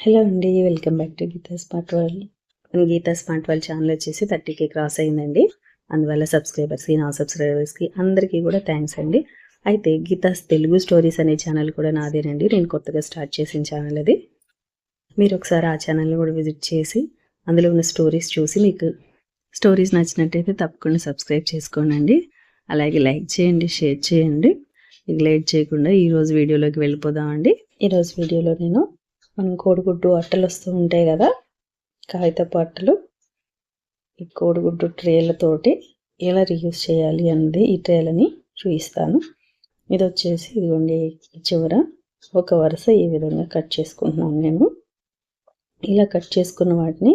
Hello అండి welcome back to Geetha smart world మన Geetha smart world channel వచ్చేసి థర్టీకి క్రాస్ అయిందండి. అందువల్ల సబ్స్క్రైబర్స్కి నా సబ్స్క్రైబర్స్కి అందరికీ కూడా థ్యాంక్స్ అండి. అయితే గీతాస్ తెలుగు స్టోరీస్ అనే ఛానల్ కూడా నాదేనండి. నేను కొత్తగా స్టార్ట్ చేసిన ఛానల్ అది. మీరు ఒకసారి ఆ ఛానల్ని కూడా విజిట్ చేసి అందులో ఉన్న స్టోరీస్ చూసి మీకు స్టోరీస్ నచ్చినట్టయితే తప్పకుండా సబ్స్క్రైబ్ చేసుకోండి అలాగే లైక్ చేయండి షేర్ చేయండి. ఇంక లేట్ చేయకుండా ఈరోజు వీడియోలోకి వెళ్ళిపోదామండి. ఈరోజు వీడియోలో నేను మనం కోడిగుడ్డు అట్టలు వస్తూ ఉంటాయి కదా కాగితపు అట్టలు. ఈ కోడిగుడ్డు ట్రేలతోటి ఎలా రీయూస్ చేయాలి అన్నది ఈ ట్రేలని చూపిస్తాను. ఇది వచ్చేసి ఇదిగోండి చివర ఒక వరుస ఈ విధంగా కట్ చేసుకుంటున్నాను నేను. ఇలా కట్ చేసుకున్న వాటిని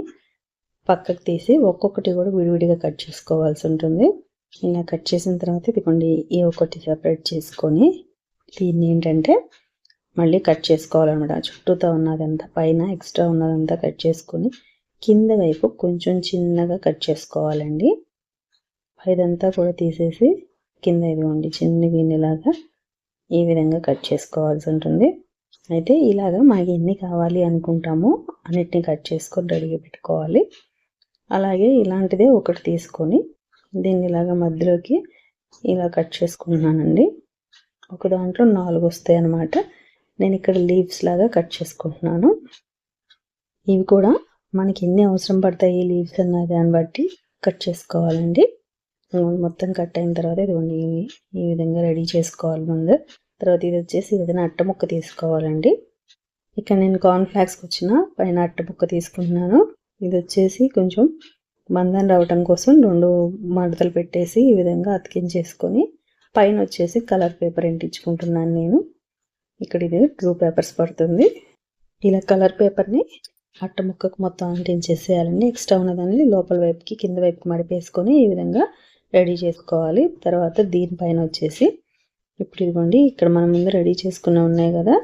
పక్కకు తీసి ఒక్కొక్కటి కూడా విడివిడిగా కట్ చేసుకోవాల్సి ఉంటుంది. ఇలా కట్ చేసిన తర్వాత ఇదిగోండి ఈ ఒక్కటి సపరేట్ చేసుకొని దీన్ని ఏంటంటే మళ్ళీ కట్ చేసుకోవాలన్నమాట. చుట్టూతో ఉన్నదంతా పైన ఎక్స్ట్రా ఉన్నదంతా కట్ చేసుకొని కింద వైపు కొంచెం చిన్నగా కట్ చేసుకోవాలండి. పైదంతా కూడా తీసేసి కింద ఇదిగోండి చిన్న గిన్నెలాగా ఈ విధంగా కట్ చేసుకోవాల్సి ఉంటుంది. అయితే ఇలాగా మనకి ఎన్ని కావాలి అనుకుంటామో అన్నిటిని కట్ చేసుకొని రెడీగా పెట్టుకోవాలి. అలాగే ఇలాంటిదే ఒకటి తీసుకొని దీన్ని ఇలాగా మధ్యలోకి ఇలా కట్ చేసుకుంటున్నానండి. ఒక దాంట్లో నాలుగు వస్తాయి అన్నమాట నేను ఇక్కడ లీవ్స్ లాగా కట్ చేసుకుంటున్నాను. ఇవి కూడా మనకి ఎన్ని అవసరం పడతాయి లీవ్స్ అన్న దాన్ని బట్టి కట్ చేసుకోవాలండి. మొత్తం కట్ అయిన తర్వాత ఇదిగోండి ఈ విధంగా రెడీ చేసుకోవాలి ముందు. తర్వాత ఇది వచ్చేసి ఏదైనా అట్ట ముక్క తీసుకోవాలండి. ఇక్కడ నేను కార్న్ ఫ్లాక్స్కి వచ్చిన పైన అట్ట ముక్క తీసుకుంటున్నాను. ఇది వచ్చేసి కొంచెం మందం రావటం కోసం రెండు మడతలు పెట్టేసి ఈ విధంగా అతికించేసుకొని పైన వచ్చేసి కలర్ పేపర్ ఎంటించుకుంటున్నాను నేను. ఇక్కడ ఇది ట్రూ పేపర్స్ పడుతుంది. ఇలా కలర్ పేపర్ని అట్ట ముక్కకు మొత్తం అంటించేసేయాలండి. ఎక్స్ట్రా ఉన్నదాన్ని లోపల వైపుకి కింద వైపుకి మడిపేసుకొని ఈ విధంగా రెడీ చేసుకోవాలి. తర్వాత దీనిపైన వచ్చేసి ఇప్పుడు ఇదిగోండి ఇక్కడ మనం ముందు రెడీ చేసుకున్న ఉన్నాయి కదా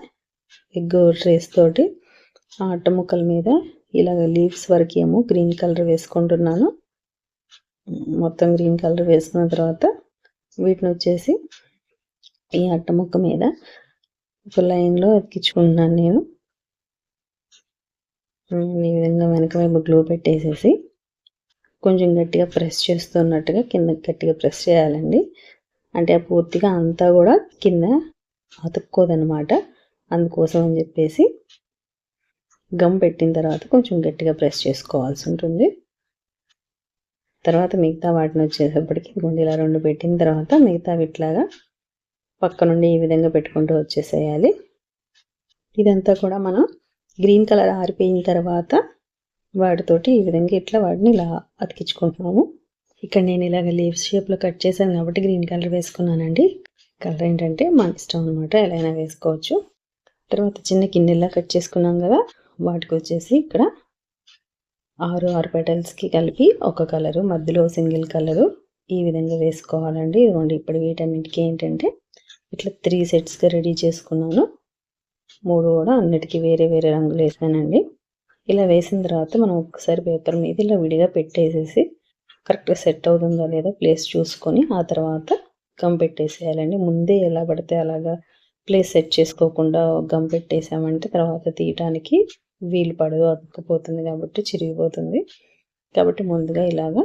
ఎగ్ ట్రేస్ తోటి ఆ అట్ట ముక్కల మీద ఇలాగ లీవ్స్ వరకు ఏమో గ్రీన్ కలర్ వేసుకుంటున్నాను. మొత్తం గ్రీన్ కలర్ వేసుకున్న తర్వాత వీటిని వచ్చేసి ఈ అట్ట ముక్క మీద ఒక లైన్లో ఎక్కించుకుంటున్నాను నేను. ఈ విధంగా వెనక వైపు గ్లో పెట్టేసేసి కొంచెం గట్టిగా ప్రెస్ చేస్తున్నట్టుగా కింద గట్టిగా ప్రెస్ చేయాలండి. అంటే పూర్తిగా అంతా కూడా కింద అతుక్కోదనమాట అందుకోసం అని చెప్పేసి గమ్ పెట్టిన తర్వాత కొంచెం గట్టిగా ప్రెస్ చేసుకోవాల్సి ఉంటుంది. తర్వాత మిగతా వాటిని వచ్చేటప్పటికి ఇలా రెండు పెట్టిన తర్వాత మిగతా ఇట్లాగా పక్క నుండి ఈ విధంగా పెట్టుకుంటూ వచ్చేసేయాలి. ఇదంతా కూడా మనం గ్రీన్ కలర్ ఆరిపోయిన తర్వాత వాటితోటి ఈ విధంగా ఇట్లా వాటిని ఇలా అతికించుకుంటున్నాము. ఇక్కడ నేను ఇలాగ లీవ్స్ షేప్లో కట్ చేశాను కాబట్టి గ్రీన్ కలర్ వేసుకున్నానండి. కలర్ ఏంటంటే మన ఇష్టం అనమాట ఎలా అయినా వేసుకోవచ్చు. తర్వాత చిన్న కిన్నెల్లా కట్ చేసుకున్నాం కదా వాటికి వచ్చేసి ఇక్కడ ఆరు ఆరు పెటల్స్కి కలిపి ఒక కలరు మధ్యలో సింగిల్ కలరు ఈ విధంగా వేసుకోవాలండి. ఇదిగోండి ఇప్పుడు వీటన్నిటికీ ఏంటంటే ఇట్లా త్రీ సెట్స్గా రెడీ చేసుకున్నాను. మూడు కూడా అన్నిటికీ వేరే వేరే రంగులు వేసానండి. ఇలా వేసిన తర్వాత మనం ఒక్కసారి పేపర్ మీద ఇలా విడిగా పెట్టేసేసి కరెక్ట్గా సెట్ అవుతుందో లేదో ప్లేస్ చూసుకొని ఆ తర్వాత గమ్ పెట్టేసేయాలండి. ముందే ఎలా పడితే అలాగా ప్లేస్ సెట్ చేసుకోకుండా గమ్ పెట్టేసామంటే తర్వాత తీయటానికి వీలు పడదు అతుక్కుపోతుంది కాబట్టి చిరిగిపోతుంది. కాబట్టి ముందుగా ఇలాగా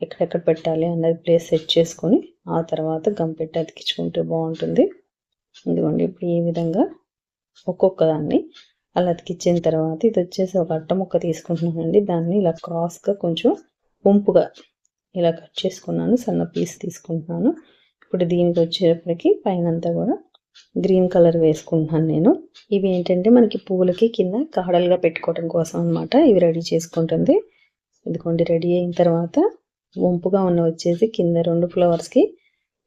ఎక్కడెక్కడ పెట్టాలి అన్నది ప్లేస్ సెట్ చేసుకొని ఆ తర్వాత గంపెట్టి అతికించుకుంటే బాగుంటుంది. ఇదిగోండి ఇప్పుడు ఈ విధంగా ఒక్కొక్క దాన్ని అలా అతికించిన తర్వాత ఇది వచ్చేసి ఒక అట్ట ముక్క తీసుకుంటున్నానండి. దాన్ని ఇలా క్రాస్గా కొంచెం వంపుగా ఇలా కట్ చేసుకున్నాను సన్న పీస్ తీసుకుంటున్నాను. ఇప్పుడు దీనికి వచ్చేటప్పటికి పైన అంతా కూడా గ్రీన్ కలర్ వేసుకుంటున్నాను నేను. ఇవి ఏంటంటే మనకి పువ్వులకి కింద కాడలుగా పెట్టుకోవడం కోసం అనమాట ఇవి రెడీ చేసుకుంటుంది. ఇదిగోండి రెడీ అయిన తర్వాత వంపుగా ఉన్న వచ్చేసి కింద రెండు ఫ్లవర్స్కి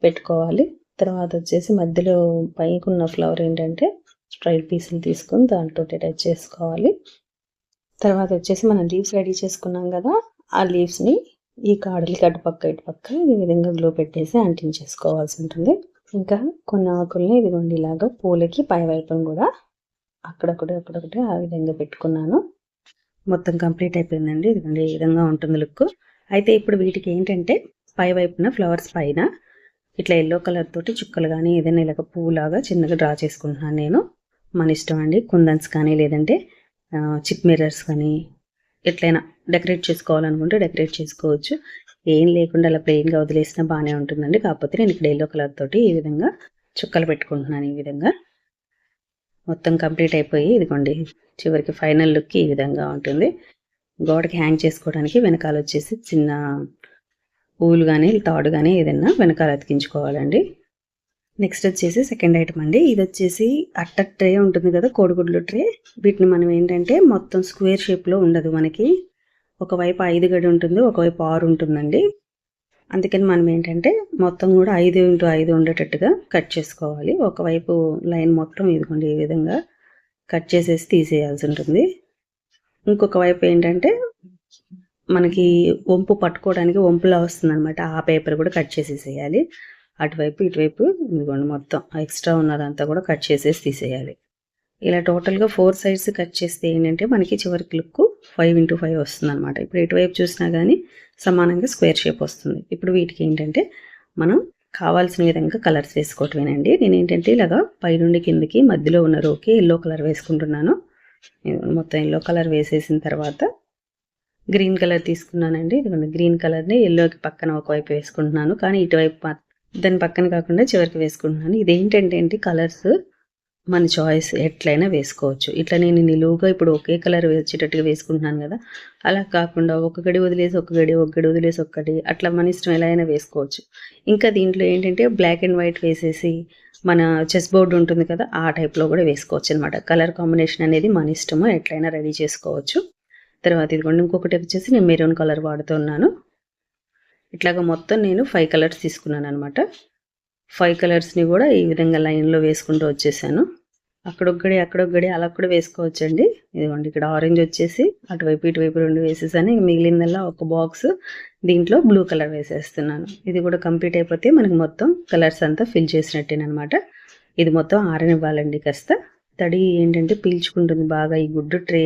పెట్టుకోవాలి. తర్వాత వచ్చేసి మధ్యలో పైకి ఉన్న ఫ్లవర్ ఏంటంటే స్ట్రైట్ పీసులు తీసుకొని దాంట్లో అటాచ్ చేసుకోవాలి. తర్వాత వచ్చేసి మనం లీవ్స్ రెడీ చేసుకున్నాం కదా ఆ లీవ్స్ని ఈ కాడలకి అటుపక్క ఇటుపక్క ఈ విధంగా గ్లో పెట్టేసి అంటించేసుకోవాల్సి ఉంటుంది. ఇంకా కొన్ని ఆకుల్ని ఇదిగోండి ఇలాగా పూలకి పై వైపును కూడా అక్కడొకటి అక్కడొకటి ఆ విధంగా పెట్టుకున్నాను. మొత్తం కంప్లీట్ అయిపోయిందండి. ఇదిగోండి ఈ విధంగా ఉంటుంది లుక్. అయితే ఇప్పుడు వీటికి ఏంటంటే పై వైపున ఫ్లవర్స్ పైన ఇట్లా ఎల్లో కలర్ తోటి చుక్కలు కానీ ఏదైనా ఇలాగ పువ్వులాగా చిన్నగా డ్రా చేసుకుంటున్నాను నేను. మన ఇష్టం అండి. కుందన్స్ కానీ లేదంటే చిప్ మిర్రర్స్ కానీ ఎట్లయినా డెకరేట్ చేసుకోవాలనుకుంటే డెకరేట్ చేసుకోవచ్చు. ఏం లేకుండా అలా ప్లెయిన్గా వదిలేసినా బాగానే ఉంటుందండి. కాకపోతే నేను ఇక్కడ ఎల్లో కలర్ తోటి ఈ విధంగా చుక్కలు పెట్టుకుంటున్నాను ఈ విధంగా. మొత్తం కంప్లీట్ అయిపోయి ఇదిగోండి చివరికి ఫైనల్ లుక్ ఈ విధంగా ఉంటుంది. గోడకి హ్యాంగ్ చేసుకోవడానికి వెనకాల వచ్చేసి చిన్న పూలు కానీ తాడు కానీ ఏదైనా వెనకాల అతికించుకోవాలండి. నెక్స్ట్ వచ్చేసి సెకండ్ ఐటమ్ అండి. ఇది వచ్చేసి అట్ట ట్రే ఉంటుంది కదా కోడిగుడ్లు ట్రే. వీటిని మనం ఏంటంటే మొత్తం స్క్వేర్ షేప్లో ఉండదు మనకి. ఒకవైపు ఐదు గడి ఉంటుంది ఒకవైపు ఆరు ఉంటుందండి. అందుకని మనం ఏంటంటే మొత్తం కూడా ఐదు ఇంటూ ఐదు ఉండేటట్టుగా కట్ చేసుకోవాలి. ఒకవైపు లైన్ మొత్తం ఇదిగోండి ఈ విధంగా కట్ చేసేసి తీసేయాల్సి ఉంటుంది. ఇంకొక వైపు ఏంటంటే మనకి వంపు పట్టుకోవడానికి వంపులా వస్తుంది అనమాట ఆ పేపర్ కూడా కట్ చేసేసేయాలి. అటువైపు ఇటువైపు ఇదిగోండి మొత్తం. ఎక్స్ట్రా ఉన్నదంతా కూడా కట్ చేసేసి తీసేయాలి. ఇలా టోటల్గా ఫోర్ సైడ్స్ కట్ చేస్తే ఏంటంటే మనకి చివరికి లుక్ ఫైవ్ ఇంటూ ఫైవ్ వస్తుంది అనమాట ఇప్పుడు ఇటువైపు చూసినా కానీ సమానంగా స్క్వేర్ షేప్ వస్తుంది. ఇప్పుడు వీటికి ఏంటంటే మనం కావాల్సిన విధంగా కలర్స్ వేసుకోవటమేనండి. నేను ఏంటంటే ఇలాగా పైనుండి కిందకి మధ్యలో ఉన్న రోకి ఎల్లో కలర్ వేసుకుంటున్నాను. మొత్తం ఎల్లో కలర్ వేసేసిన తర్వాత గ్రీన్ కలర్ తీసుకున్నానండి. ఇదిగోండి గ్రీన్ కలర్ని ఎల్లోకి పక్కన ఒకవైపు వేసుకుంటున్నాను. కానీ ఇటువైపు దాని పక్కన కాకుండా చివరికి వేసుకుంటున్నాను. ఇదేంటంటే ఏంటి కలర్స్ మన చాయిస్ ఎట్లయినా వేసుకోవచ్చు. ఇట్లా నేను నిలువుగా ఇప్పుడు ఒకే కలర్ వచ్చేటట్టుగా వేసుకుంటున్నాను కదా అలా కాకుండా ఒక గడి వదిలేసి ఒక గడి ఒక గడి వదిలేసి ఒక్కటి అట్లా మన ఇష్టం ఎలా అయినా వేసుకోవచ్చు. ఇంకా దీంట్లో ఏంటంటే బ్లాక్ అండ్ వైట్ వేసేసి మన చెస్ బోర్డు ఉంటుంది కదా ఆ టైప్లో కూడా వేసుకోవచ్చు అనమాట కలర్ కాంబినేషన్ అనేది మన ఇష్టము ఎట్లయినా రెడీ చేసుకోవచ్చు. తర్వాత ఇదిగోండి ఇంకొకటి వచ్చేసి నేను మెరూన్ కలర్ వాడుతున్నాను ఇట్లాగా మొత్తం నేను ఫైవ్ కలర్స్ తీసుకున్నాను అనమాట ఫైవ్ కలర్స్ని కూడా ఈ విధంగా లైన్లో వేసుకుంటూ వచ్చేసాను. అక్కడొక్కడి అక్కడొక్కడి అలా కూడా వేసుకోవచ్చండి. ఇదిగోండి ఇక్కడ ఆరెంజ్ వచ్చేసి అటువైపు ఇటువైపు రెండు వేసేసాను. మిగిలిందల్లా ఒక బాక్స్ దీంట్లో బ్లూ కలర్ వేసేస్తున్నాను. ఇది కూడా కంప్లీట్ అయిపోతే మనకి మొత్తం కలర్స్ అంతా ఫిల్ చేసినట్టేనమాట ఇది మొత్తం ఆరనివ్వాలండి కాస్త. తడి ఏంటంటే పీల్చుకుంటుంది బాగా. ఈ గుడ్డు ట్రే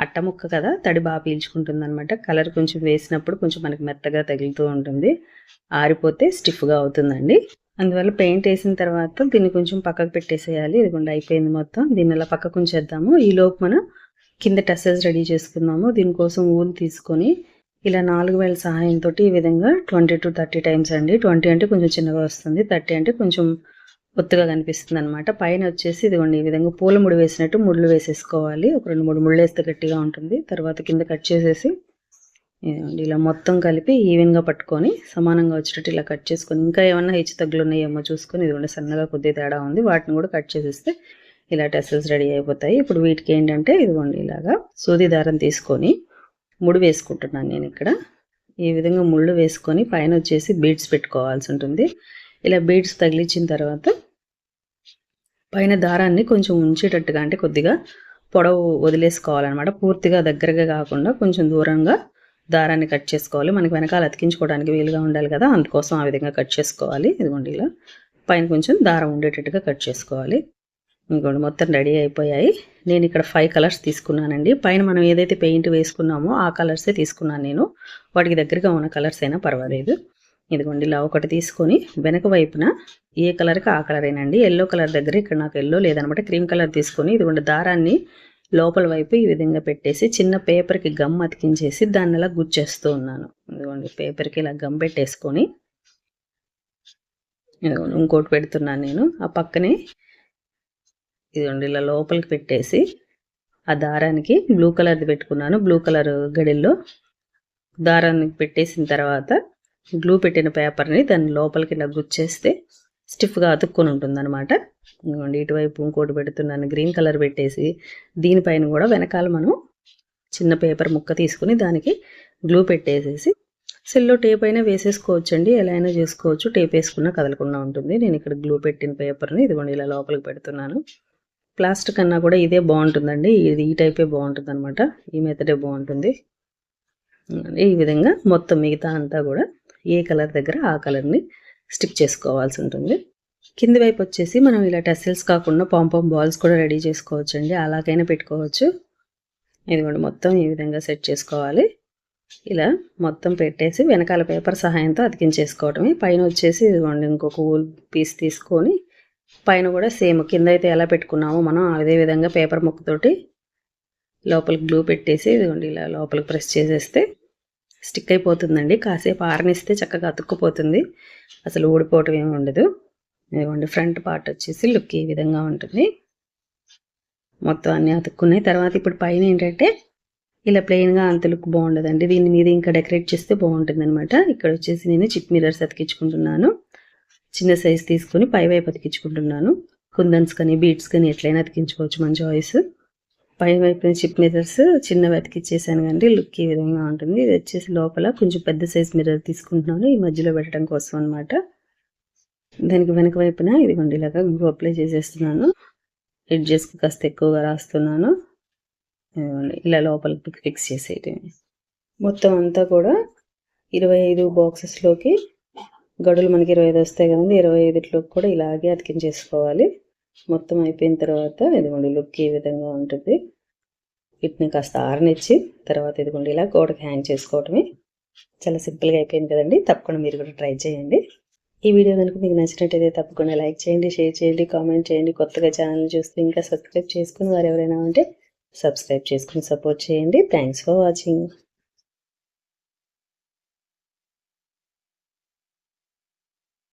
అట్ట ముక్క కదా తడి బాగా పీల్చుకుంటుంది అనమాట కలర్ కొంచెం వేసినప్పుడు కొంచెం మనకి మెత్తగా తగులుతూ ఉంటుంది. ఆరిపోతే స్టిఫ్గా అవుతుందండి. అందువల్ల పెయింట్ వేసిన తర్వాత దీన్ని కొంచెం పక్కకు పెట్టేసేయాలి. ఇదిగోండి అయిపోయింది మొత్తం. దీన్ని ఇలా పక్కకు ఉంచేద్దాము. ఈలోపు మనం కింద టెస్సెస్ రెడీ చేసుకుందాము. దీనికోసం ఊలు తీసుకొని ఇలా నాలుగు వేల సహాయంతో ఈ విధంగా ట్వంటీ టు థర్టీ టైమ్స్ అండి. ట్వంటీ అంటే కొంచెం చిన్నగా వస్తుంది. థర్టీ అంటే కొంచెం ఒత్తుగా కనిపిస్తుంది అనమాట పైన వచ్చేసి ఇదిగోండి ఈ విధంగా పూల ముడి వేసినట్టు ముళ్ళు వేసేసుకోవాలి. ఒక రెండు మూడు ముళ్ళు వేస్తే గట్టిగా ఉంటుంది. తర్వాత కింద కట్ చేసేసి ఇదిగోండి ఇలా మొత్తం కలిపి ఈవెన్గా పట్టుకొని సమానంగా వచ్చేటట్టు ఇలా కట్ చేసుకొని ఇంకా ఏమన్నా హెచ్చు తగ్గులు ఉన్నాయేమో చూసుకొని ఇదిగోండి సన్నగా కొద్దిగా తేడా ఉంది. వాటిని కూడా కట్ చేసేస్తే ఇలా టెసల్స్ రెడీ అయిపోతాయి. ఇప్పుడు వీటికి ఏంటంటే ఇదిగోండి ఇలాగా సూది దారం తీసుకొని ముడి వేసుకుంటున్నాను నేను ఇక్కడ. ఈ విధంగా ముళ్ళు వేసుకొని పైన వచ్చేసి బీడ్స్ పెట్టుకోవాల్సి ఉంటుంది. ఇలా బీడ్స్ తగిలించిన తర్వాత పైన దారాన్ని కొంచెం ఉంచేటట్టుగా అంటే కొద్దిగా పొడవు వదిలేసుకోవాలన్నమాట. పూర్తిగా దగ్గరగా కాకుండా కొంచెం దూరంగా దారాన్ని కట్ చేసుకోవాలి. మనకి వెనకాల అతికించుకోవడానికి వీలుగా ఉండాలి కదా అందుకోసం ఆ విధంగా కట్ చేసుకోవాలి. ఇదిగోండి ఇలా పైన కొంచెం దారం ఉండేటట్టుగా కట్ చేసుకోవాలి. ఇంకోండి మొత్తం రెడీ అయిపోయాయి. నేను ఇక్కడ ఫైవ్ కలర్స్ తీసుకున్నానండి. పైన మనం ఏదైతే పెయింట్ వేసుకున్నామో ఆ కలర్సే తీసుకున్నాను నేను. వాటికి దగ్గరగా ఉన్న కలర్స్ అయినా పర్వాలేదు. ఇదిగోండి ఇలా ఒకటి తీసుకొని వెనక వైపున ఏ కలర్కి ఆ కలరేనండి. ఎల్లో కలర్ దగ్గర ఇక్కడ నాకు ఎల్లో లేదనమాట క్రీమ్ కలర్ తీసుకొని ఇదిగోండి దారాన్ని లోపల వైపు ఈ విధంగా పెట్టేసి చిన్న పేపర్కి గమ్ అతికించేసి దాన్ని ఇలా గుచ్చేస్తూ ఉన్నాను. ఇదిగోండి పేపర్కి ఇలా గమ్ పెట్టేసుకొని ఇదిగోండి ఇంకోటి పెడుతున్నాను నేను. ఆ పక్కనే ఇదిగోండి ఇలా లోపలికి పెట్టేసి ఆ దారానికి బ్లూ కలర్ది పెట్టుకున్నాను. బ్లూ కలర్ గడిల్లో దారాన్ని పెట్టేసిన తర్వాత గ్లూ పెట్టిన పేపర్ని దాని లోపలికి ఇలా గుచ్చేస్తే స్టిఫ్గా అతుక్కొని ఉంటుంది అనమాట ఇదిగోండి ఇటువైపు ఇంకోటి పెడుతున్నాను గ్రీన్ కలర్ పెట్టేసి దీనిపైన కూడా వెనకాల మనం చిన్న పేపర్ ముక్క తీసుకుని దానికి గ్లూ పెట్టేసేసి సెల్లో టేప్ అయినా వేసేసుకోవచ్చండి ఎలా అయినా చేసుకోవచ్చు. టేప్ వేసుకున్నా కదలకుండా ఉంటుంది. నేను ఇక్కడ గ్లూ పెట్టిన పేపర్ని ఇదిగోండి ఇలా లోపలికి పెడుతున్నాను. ప్లాస్టిక్ అన్నా కూడా ఇదే బాగుంటుందండి. ఇది ఈ టైపే బాగుంటుంది అనమాట ఈ మెథడే బాగుంటుంది. ఈ విధంగా మొత్తం మిగతా అంతా కూడా ఏ కలర్ దగ్గర ఆ కలర్ని స్టిక్ చేసుకోవాల్సి ఉంటుంది. కింది వైపు వచ్చేసి మనం ఇలా టెసిల్స్ కాకుండా పాంపాం బాల్స్ కూడా రెడీ చేసుకోవచ్చు అండి అలాగైనా పెట్టుకోవచ్చు. ఇదిగోండి మొత్తం ఈ విధంగా సెట్ చేసుకోవాలి. ఇలా మొత్తం పెట్టేసి వెనకాల పేపర్ సహాయంతో అతికించేసుకోవటమే. పైన వచ్చేసి ఇదిగోండి ఇంకొక ఊల్ పీస్ తీసుకొని పైన కూడా సేమ్ కింద అయితే ఎలా పెట్టుకున్నామో మనం అదే విధంగా పేపర్ ముక్కతోటి లోపలికి గ్లూ పెట్టేసి ఇదిగోండి ఇలా లోపలికి ప్రెస్ చేసేస్తే స్టిక్ అయిపోతుందండి. కాసేపు ఆరనిస్తే చక్కగా అతుక్కుపోతుంది. అసలు ఊడిపోవటం ఏమి ఉండదు. ఇదిగోండి ఫ్రంట్ పార్ట్ వచ్చేసి లుక్ ఈ విధంగా ఉంటుంది. మొత్తం అన్నీ అతుక్కున్నాయి. తర్వాత ఇప్పుడు పైన ఏంటంటే ఇలా ప్లెయిన్గా అంత లుక్ బాగుండదండి. దీని మీద ఇంకా డెకరేట్ చేస్తే బాగుంటుంది అనమాట ఇక్కడ వచ్చేసి నేను చిప్ మిరర్స్ అతికించుకుంటున్నాను. చిన్న సైజ్ తీసుకొని పై వైపు అతికించుకుంటున్నాను. కుందన్స్ కానీ బీట్స్ కానీ ఎట్లయినా అతికించుకోవచ్చు. మన చాయిస్ పై వైపున చిప్ మిర్రర్స్ చిన్నవి అతికిచ్చేసాను కానీ లుక్ ఈ విధంగా ఉంటుంది. ఇది వచ్చేసి లోపల కొంచెం పెద్ద సైజ్ మిర్రర్ తీసుకుంటున్నాను. ఈ మధ్యలో పెట్టడం కోసం అనమాట దానికి వెనక వైపున ఇదిగోండి ఇలాగా గ్లూ అప్లై చేసేస్తున్నాను. ఎడ్జెస్కి కాస్త ఎక్కువగా రాస్తున్నాను. ఇలా లోపలికి ఫిక్స్ చేసేయటం. మొత్తం అంతా కూడా ఇరవై ఐదు బాక్సెస్లోకి గడులు మనకి ఇరవై ఐదు వస్తాయి కదండి. ఇరవై ఐదులోకి కూడా ఇలాగే అతికించేసుకోవాలి. మొత్తం అయిపోయిన తర్వాత ఇదిగోండి లుక్ ఈ విధంగా ఉంటుంది. వీటిని కాస్త ఆరనిచ్చి తర్వాత ఇదిగోండి ఇలా గోడకి హ్యాంగ్ చేసుకోవటమే. చాలా సింపుల్గా అయిపోయింది కదండి. తప్పకుండా మీరు కూడా ట్రై చేయండి. ఈ వీడియో కనుక మీకు నచ్చినట్టయితే తప్పకుండా లైక్ చేయండి షేర్ చేయండి కామెంట్ చేయండి. కొత్తగా ఛానల్ చూస్తే ఇంకా సబ్స్క్రైబ్ చేసుకుని వారు ఎవరైనా ఉంటే సబ్స్క్రైబ్ చేసుకుని సపోర్ట్ చేయండి. Thanks for watching